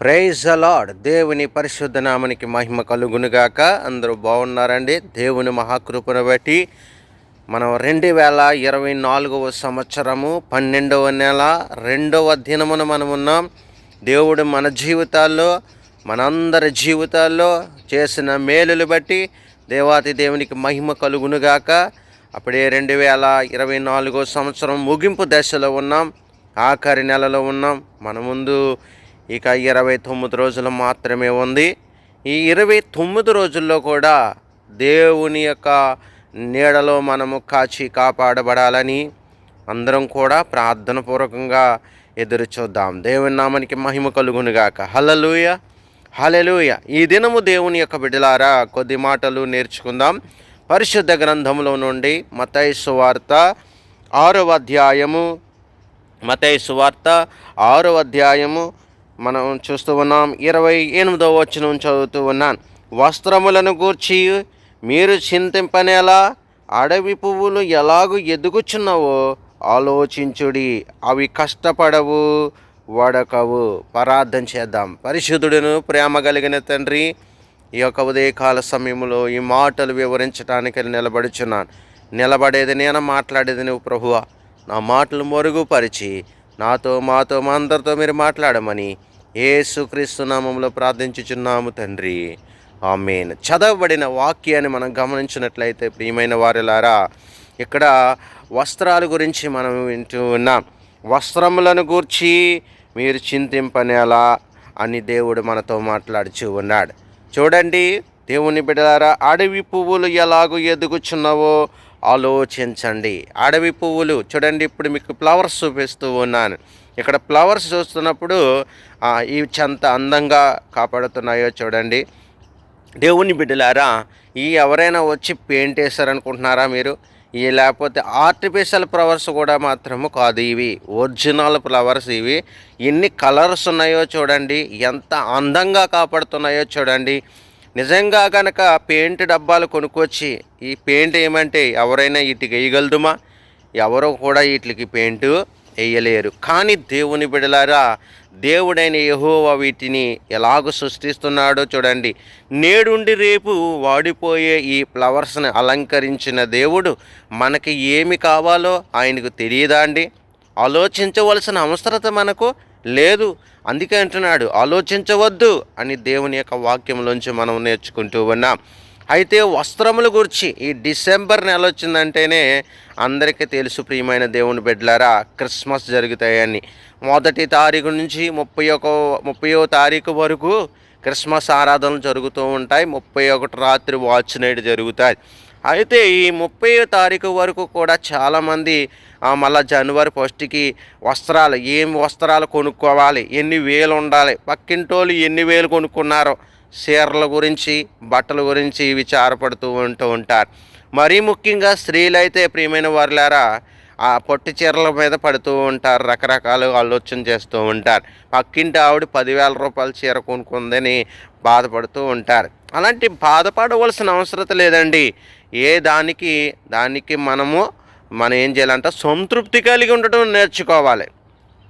Praise అలాడ్ దేవుని పరిశుద్ధ నామనికి మహిమ కలుగునుగాక. అందరూ బాగున్నారండి? దేవుని మహాకృపను బట్టి మనం రెండు వేల ఇరవై నాలుగవ సంవత్సరము పన్నెండవ నెల రెండవ దినమున మనం ఉన్నాం దేవుడు మన జీవితాల్లో మనందరి జీవితాల్లో చేసిన మేలులు బట్టి దేవాతి దేవునికి మహిమ కలుగునుగాక. అప్పుడే రెండు వేల ఇరవై నాలుగో సంవత్సరం ముగింపు దశలో ఉన్నాం. ఆఖరి నెలలో ఉన్నాం. మన ముందు ఇక ఇరవై తొమ్మిది రోజులు మాత్రమే ఉంది. ఈ ఇరవై తొమ్మిది రోజుల్లో కూడా దేవుని యొక్క నీడలో మనము కాచి కాపాడబడాలని అందరం కూడా ప్రార్థన పూర్వకంగా ఎదురు చూద్దాం. దేవుని నామానికి మహిమ కలుగునుగాక హలలుయ హలలుయ ఈ దినము దేవుని యొక్క బిడ్డలారా కొద్ది మాటలు నేర్చుకుందాం. పరిశుద్ధ గ్రంథంలో నుండి మతై సువార్త ఆరవ అధ్యాయము మతైసు వార్త ఆరవ అధ్యాయము మనం చూస్తూ ఉన్నాం. ఇరవై ఎనిమిదవ వచనం చదువుతూ ఉన్నాను వస్త్రములను గూర్చి మీరు చింతింపనేలా అడవి పువ్వులు ఎలాగూ ఎదుగుచున్నావో ఆలోచించుడి. అవి కష్టపడవు వడకవు. ప్రార్థన చేద్దాం. పరిశుద్ధుడును ప్రేమ కలిగిన తండ్రి ఈ యొక్క ఉదయకాల సమయంలో ఈ మాటలు వివరించడానికి నిలబడుచున్నాను. నిలబడేది నేను మాట్లాడేది నువ్వు ప్రభువ. నా మాటలు మరుగుపరిచి నాతో మాతో మా అందరితో మీరు మాట్లాడమని ఏసుక్రీస్తు నామంలో ప్రార్థించుచున్నాము తండ్రి. ఆమెన్. చదవబడిన వాక్యాన్ని మనం గమనించినట్లయితే ప్రియమైన వారిలారా ఇక్కడ వస్త్రాల గురించి మనం వింటూ ఉన్నాం. వస్త్రములను గూర్చి మీరు చింతింపనేలా అని దేవుడు మనతో మాట్లాడుచూ ఉన్నాడు. చూడండి దేవుని బిడ్డలారా అడవి పువ్వులు ఎలాగూ ఎదుగుచున్నావో ఆలోచించండి. అడవి పువ్వులు చూడండి ఇప్పుడు మీకు ఫ్లవర్స్ చూపిస్తూ ఉన్నాను. ఇక్కడ ఫ్లవర్స్ చూస్తున్నప్పుడు ఇవి ఎంత అందంగా కాపాడుతున్నాయో చూడండి. దేవుని బిడ్డలారా ఈ ఎవరైనా వచ్చి పెయింట్ వేస్తారనుకుంటున్నారా మీరు? ఈ లేకపోతే ఆర్టిఫిషియల్ ఫ్లవర్స్ కూడా మాత్రము కాదు ఇవి. ఒరిజినల్ ఫ్లవర్స్ ఇవి. ఎన్ని కలర్స్ ఉన్నాయో చూడండి ఎంత అందంగా కాపాడుతున్నాయో చూడండి. నిజంగా కనుక పెయింట్ డబ్బాలు కొనుక్కొచ్చి ఈ పెయింట్ ఏమంటే ఎవరైనా వీటికి వేయగలదుమా? ఎవరు కూడా వీటికి పెయింట్ వేయలేరు. కానీ దేవుని బిడలారా దేవుడైన యహోవా వీటిని ఎలాగ సృష్టిస్తున్నాడో చూడండి. నేడుండి రేపు వాడిపోయే ఈ ఫ్లవర్స్ని అలంకరించిన దేవుడు మనకి ఏమి కావాలో ఆయనకు తెలియదా అండి? ఆలోచించవలసిన అవసరత మనకు లేదు. అందుకే అంటున్నాడు ఆలోచించవద్దు అని దేవుని యొక్క వాక్యంలోంచి మనం నేర్చుకుంటూ ఉన్నాం. అయితే వస్త్రముల గురించి ఈ డిసెంబర్ నెల వచ్చిందంటేనే అందరికీ తెలుసు ప్రియమైన దేవుని బిడ్డలారా క్రిస్మస్ జరుగుతాయని. మొదటి తారీఖు నుంచి ముప్పై ఒక ముప్పయో తారీఖు వరకు క్రిస్మస్ ఆరాధనలు జరుగుతూ ఉంటాయి. ముప్పై ఒకటి రాత్రి వాచ్ నైట్ జరుగుతాయి. అయితే ఈ ముప్పై తారీఖు వరకు కూడా చాలామంది మళ్ళీ జనవరి ఫస్ట్కి వస్త్రాలు ఏం వస్త్రాలు కొనుక్కోవాలి ఎన్ని వేలు ఉండాలి పక్కింటోళ్ళు ఎన్ని వేలు కొనుక్కున్నారో చీరల గురించి బట్టల గురించి విచారపడుతూ ఉంటూ ఉంటారు. మరీ ముఖ్యంగా స్త్రీలైతే ప్రియమైన వారులారా ఆ పొట్టి చీరల మీద పడుతూ ఉంటారు రకరకాల ఆలోచన చేస్తూ ఉంటారు. పక్కింటి ఆవిడ పదివేల రూపాయల చీర కొనుక్కుందని బాధపడుతూ ఉంటారు. అలాంటి బాధపడవలసిన అవసరం లేదండి. ఏ దానికి దానికి మనము మనం ఏం చేయాలంటే సంతృప్తి కలిగి ఉండటం నేర్చుకోవాలి.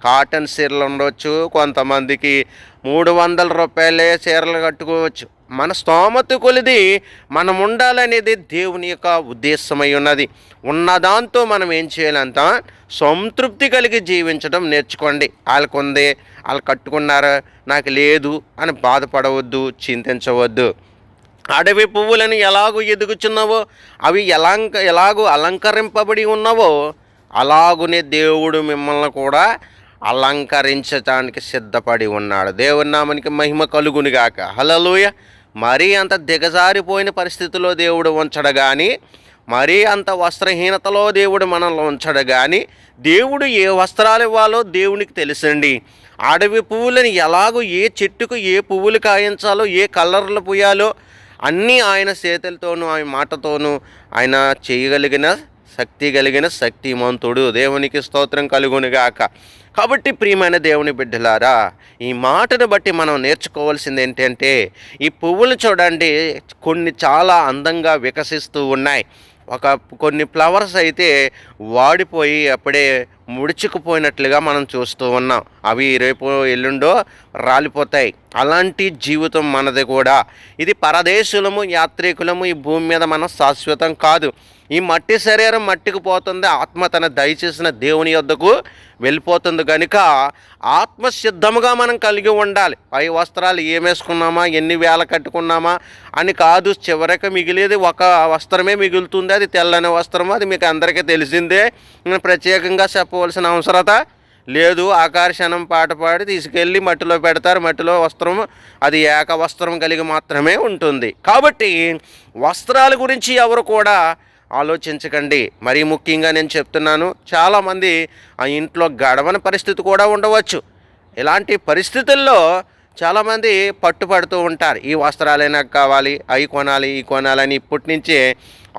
కాటన్ చీరలు ఉండవచ్చు కొంతమందికి మూడు వందల రూపాయలే చీరలు కట్టుకోవచ్చు. మన స్తోమత కొలిది మనం ఉండాలనేది దేవుని యొక్క ఉద్దేశమై ఉన్నది. ఉన్నదాంతో మనం ఏం చేయాలంత సంతృప్తి కలిగి జీవించడం నేర్చుకోండి. వాళ్ళకు ఉంది వాళ్ళు కట్టుకున్నారు? నాకు లేదు అని బాధపడవద్దు చింతించవద్దు. అడవి పువ్వులను ఎలాగూ ఎదుగుచున్నావో అవి ఎలాంక ఎలాగూ అలంకరింపబడి ఉన్నావో అలాగునే దేవుడు మిమ్మల్ని కూడా అలంకరించటానికి సిద్ధపడి ఉన్నాడు. దేవుని నామానికి మహిమ కలుగునిగాక హలలుయ మరీ అంత దిగజారిపోయిన పరిస్థితిలో దేవుడు ఉంచడు కానీ మరీ అంత వస్త్రహీనతలో దేవుడు మనల్ని ఉంచడు కానీ దేవుడు ఏ వస్త్రాలు ఇవ్వాలో దేవునికి తెలుసండి. అడవి పువ్వులను ఎలాగో ఏ చెట్టుకు ఏ పువ్వులు కాయించాలో ఏ కలర్లు పూయాలో అన్నీ ఆయన చేతులతోనూ ఆయన మాటతోనూ ఆయన చేయగలిగిన శక్తి కలిగిన శక్తిమంతుడు. దేవునికి స్తోత్రం కలుగునిగాక కాబట్టి ప్రియమైన దేవుని బిడ్డలారా ఈ మాటను బట్టి మనం నేర్చుకోవాల్సింది ఏంటంటే ఈ పువ్వులు చూడండి కొన్ని చాలా అందంగా వికసిస్తూ ఉన్నాయి. ఒక కొన్ని ఫ్లవర్స్ అయితే వాడిపోయి అప్పుడే ముడుచుకుపోయినట్లుగా మనం చూస్తూ ఉన్నాం. అవి రేపు ఎల్లుండో రాలిపోతాయి. అలాంటి జీవితం మనది కూడా. ఇది పరదేశులము యాత్రికులము ఈ భూమి మీద మనం శాశ్వతం కాదు. ఈ మట్టి శరీరం మట్టికి పోతుంది. ఆత్మ తన దయచేసిన దేవుని యొద్దకు వెళ్ళిపోతుంది కనుక ఆత్మ సిద్ధముగా మనం కలిగి ఉండాలి. పై వస్త్రాలు ఏమేసుకున్నామా ఎన్ని వేల కట్టుకున్నామా? అని కాదు. చివరికి మిగిలేది ఒక వస్త్రమే మిగులుతుంది. అది తెల్లని వస్త్రము. అది మీకు అందరికీ తెలిసిందే. ప్రత్యేకంగా చెప్పు తీసుకోవాల్సిన అవసరత లేదు. ఆకర్షణం పాట పాడి తీసుకెళ్ళి మట్టిలో పెడతారు. మట్టిలో వస్త్రం అది ఏక వస్త్రం కలిగి మాత్రమే ఉంటుంది. కాబట్టి వస్త్రాల గురించి ఎవరు కూడా ఆలోచించకండి. మరీ ముఖ్యంగా నేను చెప్తున్నాను చాలామంది ఆ ఇంట్లో గడవని పరిస్థితి కూడా ఉండవచ్చు. ఇలాంటి పరిస్థితుల్లో చాలామంది పట్టుపడుతూ ఉంటారు. ఈ వస్త్రాలైనా కావాలి అవి కొనాలి ఈ కొనాలని ఇప్పటి నుంచే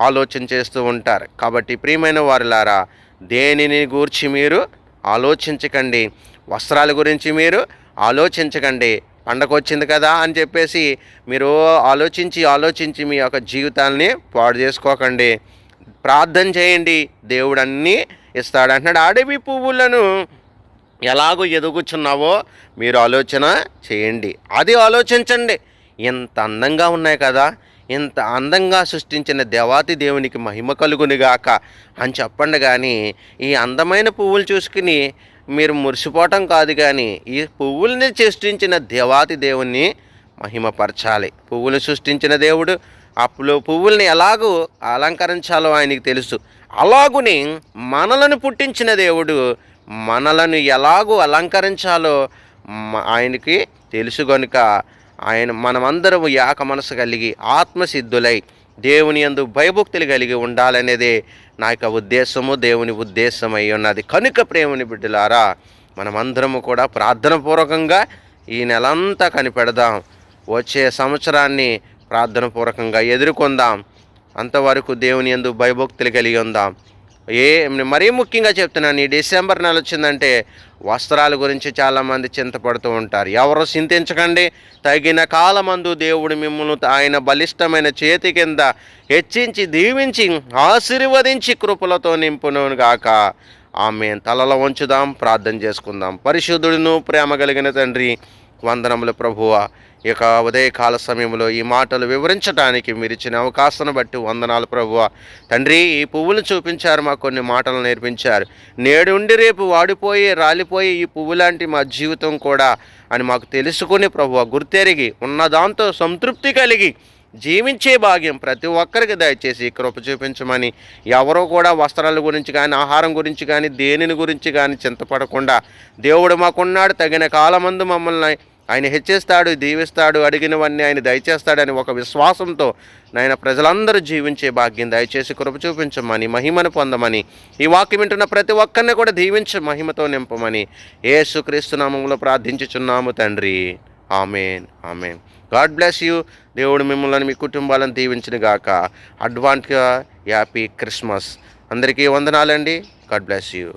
ఆలోచన చేస్తూ ఉంటారు. కాబట్టి ప్రియమైన వారులారా దేనిని గూర్చి మీరు ఆలోచించకండి? వస్త్రాల గురించి మీరు ఆలోచించకండి. పండగ వచ్చింది కదా అని చెప్పేసి మీరు ఆలోచించి ఆలోచించి మీ యొక్క జీవితాన్ని పాడు చేసుకోకండి. ప్రార్థన చేయండి. దేవుడు అన్నీ ఇస్తాడు. అంటున్నాడు అడవి పువ్వులను ఎలాగో ఎదుగుచున్నావో మీరు ఆలోచన చేయండి. అది ఆలోచించండి. ఎంత అందంగా ఉన్నాయి కదా. ఇంత అందంగా సృష్టించిన దేవాతి దేవునికి మహిమ కలుగునిగాక అని చెప్పండి కానీ ఈ అందమైన పువ్వులు చూసుకుని మీరు మురిసిపోవటం కాదు కానీ ఈ పువ్వుల్ని సృష్టించిన దేవాతి దేవుణ్ణి మహిమపరచాలి. పువ్వులు సృష్టించిన దేవుడు అప్పుడు పువ్వుల్ని ఎలాగూ అలంకరించాలో ఆయనకి తెలుసు. అలాగుని మనలను పుట్టించిన దేవుడు మనలను ఎలాగూ అలంకరించాలో ఆయనకి తెలుసు కనుక ఆయన మనమందరం యాక మనసు కలిగి ఆత్మసిద్ధులై దేవుని యందు భయభక్తులు కలిగి ఉండాలనేదే నా యొక్క ఉద్దేశము దేవుని ఉద్దేశమై ఉన్నది. కనుక ప్రేమని బిడ్డలారా మనమందరము కూడా ప్రార్థన పూర్వకంగా ఈ నెలంతా కనిపెడదాం. వచ్చే సంవత్సరాన్ని ప్రార్థన పూర్వకంగా ఎదుర్కొందాం. అంతవరకు దేవుని యందు భయభక్తులు కలిగి ఉందాం. ఏ మరీ ముఖ్యంగా చెప్తున్నాను ఈ డిసెంబర్ నెల వచ్చిందంటే వస్త్రాల గురించి చాలామంది చింతపడుతూ ఉంటారు. ఎవరు చింతించకండి తగిన కాలమందు దేవుడు మిమ్మల్ని ఆయన బలిష్టమైన చేతి కింద హెచ్చించి దీవించి ఆశీర్వదించి కృపలతో నింపును గాక ఆమె తలలో ఉంచుదాం ప్రార్థన చేసుకుందాం. పరిశుద్ధుడును ప్రేమ కలిగిన తండ్రి వందనములు ప్రభువ. ఇక ఉదయకాల సమయంలో ఈ మాటలు వివరించడానికి మీరు ఇచ్చిన అవకాశాన్ని బట్టి వందనాలు ప్రభువ. తండ్రి ఈ పువ్వులు చూపించారు మాకు కొన్ని మాటలు నేర్పించారు. నేడుండి రేపు వాడిపోయి రాలిపోయి ఈ పువ్వు లాంటి మా జీవితం కూడా అని మాకు తెలుసుకుని ప్రభువ గుర్తెరిగి ఉన్న దాంతో సంతృప్తి కలిగి జీవించే భాగ్యం ప్రతి ఒక్కరికి దయచేసి కృప చూపించమని ఎవరో కూడా వస్త్రాల గురించి కానీ ఆహారం గురించి కానీ దేనిని గురించి కానీ చింతపడకుండా దేవుడు మాకున్నాడు. తగిన కాలమందు మమ్మల్ని ఆయన హెచ్చిస్తాడు దీవిస్తాడు అడిగినవన్నీ ఆయన దయచేస్తాడని ఒక విశ్వాసంతో నాయన ప్రజలందరూ జీవించే భాగ్యం దయచేసి కృప చూపించమని మహిమను పొందమని ఈ వాక్యం వింటున్న ప్రతి ఒక్కరిని కూడా దీవించి మహిమతో నింపమని ఏసుక్రీస్తు నామంలో ప్రార్థించుచున్నాము తండ్రి. Amen. Amen. God bless you. దేవుడు మిమ్మల్ని మీ కుటుంబాలను దీవించిన గాక. అడ్వాన్స్గా హ్యాపీ క్రిస్మస్. అందరికీ వందనాలండి. God bless you.